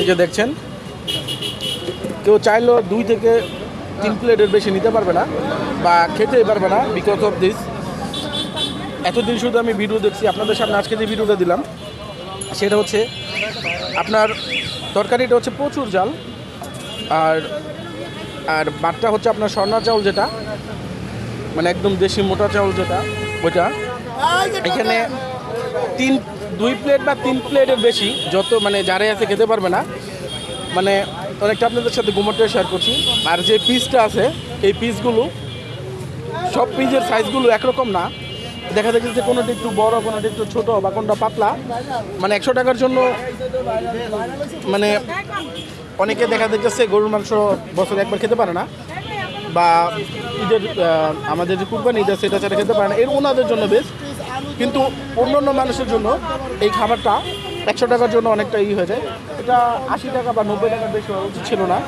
এই যে দেখছেন, কেউ চাইলেও দুই থেকে তিন প্লেটের বেশি নিতে পারবে না বা খেতেই পারবে না বিকজ অফ দিস এতদিন শুধু আমি ভিডিও দেখছি, আপনাদের সামনে আজকে যে ভিডিওটা দিলাম, সেটা হচ্ছে আপনার তরকারিটা হচ্ছে প্রচুর জাল আর আর বাটটা হচ্ছে আপনার স্বর্ণা চাউল যেটা মানে একদম দেশি মোটা চাউল যেটা, ওইটা। এখানে তিন দুই প্লেট বা তিন প্লেটের বেশি, যত মানে যারাই আছে খেতে পারবে না। মানে অনেকটা আপনাদের সাথে গুমোরটা শেয়ার করছি। আর যে পিসটা আছে, এই পিসগুলো সব পিসের সাইজগুলো একরকম না। দেখা যাচ্ছে যে কোনোটা একটু বড়, কোনোটা একটু ছোট বা কোনটা পাতলা। মানে একশো টাকার জন্য মানে অনেকে দেখা যাচ্ছে গরুর মাংস বছরে একবার খেতে পারে না। বা ঈদের আমাদের যে কুরবানি ঈদ আছে সেটা ছাড়া খেতে পারে না। এর ওনাদের জন্য বেশ কিন্তু অন্য অন্য মানুষের জন্য এই খাবারটা একশো টাকার জন্য অনেকটা ই হয়ে যায়। এটা আশি টাকা বা নব্বই টাকার বেশি হওয়া উচিত ছিল না।